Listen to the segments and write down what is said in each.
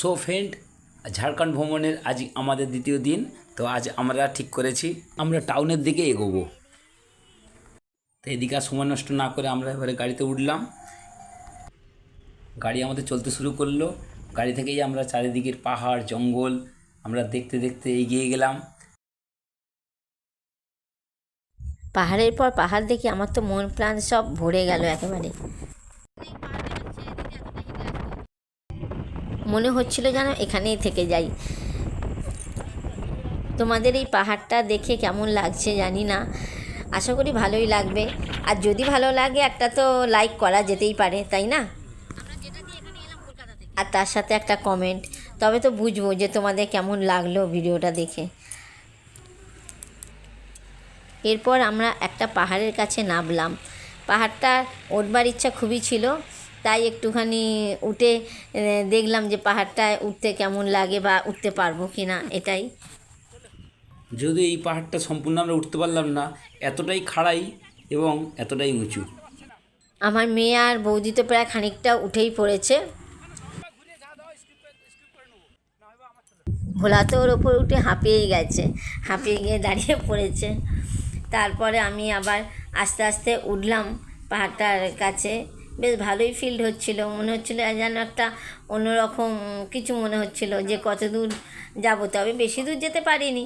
So friend, Jharkhand ভ্রমণের আজ আমাদের দ্বিতীয় দিন, তো আজ আমরা ঠিক করেছি, আমরা টাউনের দিকে এগোবো। তো এদিকে আর সময় নষ্ট না করে আমরা এবারে গাড়িতে উঠলাম। গাড়ি আমাদের চলতে শুরু করল। গাড়ি থেকেই আমরা চারিদিকের পাহাড়, জঙ্গল, আমরা দেখতে দেখতে এগিয়ে গেলাম। পাহাড়ের পর পাহাড় দেখে আমার তো মন প্রাণ সব ভরে গেল একেবারে। মনে হচ্ছিল যেন এখানেই থেকে যাই। তোমাদের এই পাহাড়টা দেখে কেমন লাগছে জানি না। আশা করি ভালোই লাগবে। আর যদি ভালো লাগে, একটা তো লাইক করা যেতেই পারে, তাই না? আর তার সাথে একটা কমেন্ট তবে তো বুঝব যে তোমাদের কেমন লাগল ভিডিওটা দেখে। এরপর আমরা একটা পাহাড়ের কাছে নামলাম। পাহাড়টা উঠবার ইচ্ছা খুবই ছিল। তাই একটুখানি উঠে দেখলাম যে পাহাড়টায় উঠতে কেমন লাগে বা উঠতে পারব কি না এটাই। যদিও এই পাহাড়টা সম্পূর্ণ আমরা উঠতে পারলাম না এতটাই খাড়াই এবং এতটাই উঁচু। আমার মেয়ে আর বৌদি তো প্রায় খানিকটা উঠেই পড়েছে। ভোলা তো ওর ওপর উঠে হাঁপিয়েই গেছে হাঁপিয়ে গিয়ে দাঁড়িয়ে পড়েছে। তারপরে আমি আবার আস্তে আস্তে উঠলাম পাহাড়টার কাছে। বেশ ভালোই ফিল্ড হচ্ছিল। মনে হচ্ছিল যেন একটা অন্যরকম কিছু মনে হচ্ছিল যে কত দূর যাব, তবে বেশি দূর যেতে পারিনি।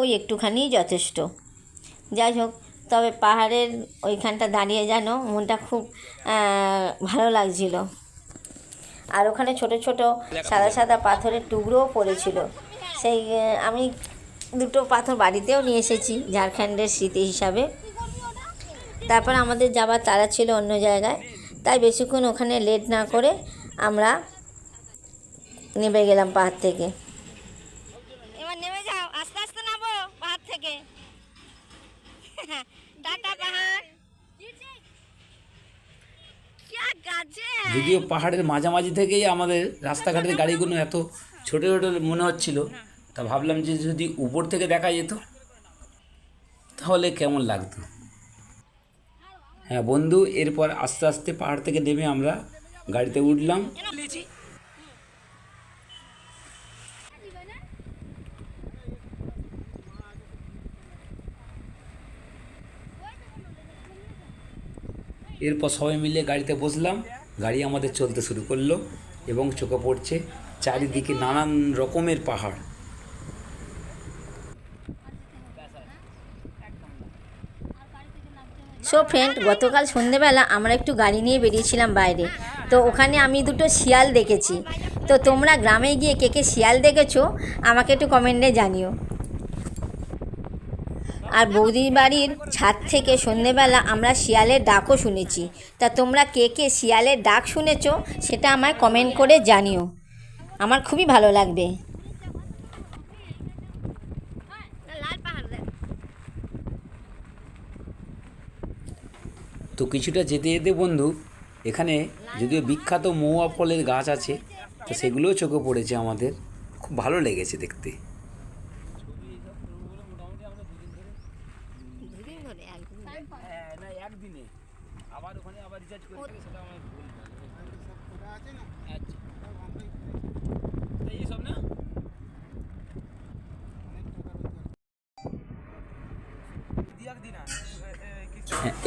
ওই একটুখানিই যথেষ্ট। যাই হোক, তবে পাহাড়ের ওইখানটা দাঁড়িয়ে যেন মনটা খুব ভালো লাগছিল। আর ওখানে ছোট ছোট সাদা সাদা পাথরের টুকরোও পড়েছিল। সেই আমি দুটো পাথর বাড়িতেও নিয়ে এসেছি, ঝাড়খণ্ডের স্মৃতি হিসাবে। তারপর আমাদের যাবার তারা ছিল অন্য জায়গায়। তাই বেশিক্ষণ ওখানে লেট না করে আমরা নেমে গেলাম পাহাড় থেকে। এবার নেমে যাও আস্তে আস্তে নামো পাহাড় থেকে। টাটা পাহাড়। যদিও পাহাড়ের মাঝামাঝি থেকেই আমাদের রাস্তাঘাটের গাড়িগুলো এত ছোটো ছোটো মনে হচ্ছিল তা ভাবলাম যে যদি উপর থেকে দেখা যেত তাহলে কেমন লাগতো? হ্যাঁ বন্ধু, এরপর আস্তে আস্তে পাহাড় থেকে নেমে আমরা গাড়িতে উঠলাম। এরপর সবাই মিলে গাড়িতে বসলাম। গাড়ি আমাদের চলতে শুরু করল এবং চোখে পড়ছে চারিদিকে নানান রকমের পাহাড়। সো ফ্রেন্ড গতকাল সন্ধেবেলা আমরা একটু গাড়ি নিয়ে বেরিয়েছিলাম বাইরে। তো ওখানে আমি দুটো শিয়াল দেখেছি। তো তোমরা গ্রামে গিয়ে কে কে শিয়াল দেখেছ, আমাকে একটু কমেন্টে জানিও। আর বৌদির বাড়ির ছাদ থেকে সন্ধেবেলা আমরা শিয়ালের ডাকও শুনেছি। তা তোমরা কে কে শিয়ালের ডাক শুনেছো, সেটা আমায় কমেন্ট করে জানিও। আমার খুবই ভালো লাগবে লাল পাহাড় দেখ তো কিছুটা যেতে যেতে বন্ধু, এখানে যদিও বিখ্যাত মৌয়া ফলের গাছ আছে, তো সেগুলোও চোখে পড়েছে আমাদের। খুব ভালো লেগেছে দেখতে। আবার ওখানে আবার রিচার্জ করে সেটা আমার আচ্ছা এইসব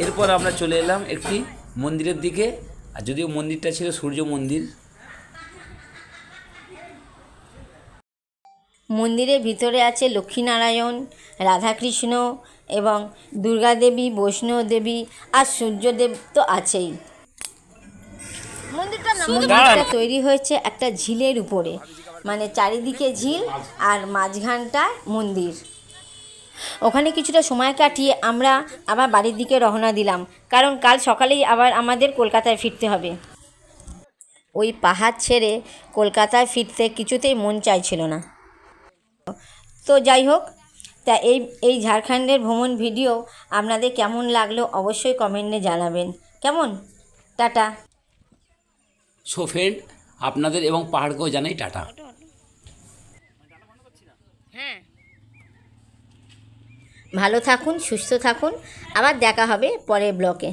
এরপর আমরা চলে এলাম একটি মন্দিরের দিকে। আর যদিও মন্দিরটা ছিল সূর্য মন্দির। মন্দিরের ভিতরে আছে লক্ষ্মীনারায়ণ রাধাকৃষ্ণ এবং দুর্গাদেবী বৈষ্ণবদেবী আর সূর্যদেব তো আছেই। মন্দিরটা মন্দিরটা তৈরি হয়েছে একটা ঝিলের উপরে মানে চারিদিকে ঝিল আর মাঝখানটায় মন্দির। ওখানে কিছুটা সময় কাটিয়ে আমরা আবার বাড়ির দিকে রওনা দিলাম কারণ কাল সকালেই আবার আমাদের কলকাতায় ফিরতে হবে। ওই পাহাড় ছেড়ে কলকাতায় ফিরতে কিছুতেই মন চাইছিল না। তো যাই হোক তা এই এই ঝাড়খণ্ডের ভ্রমণ ভিডিও আপনাদের কেমন লাগল অবশ্যই কমেন্টে জানাবেন। কেমন? টাটা। সো ফ্রেন্ড আপনাদের এবং পাহাড়কেও জানাই টাটা। হ্যাঁ। ভালো থাকুন সুস্থ থাকুন। আবার দেখা হবে পরের ব্লকে।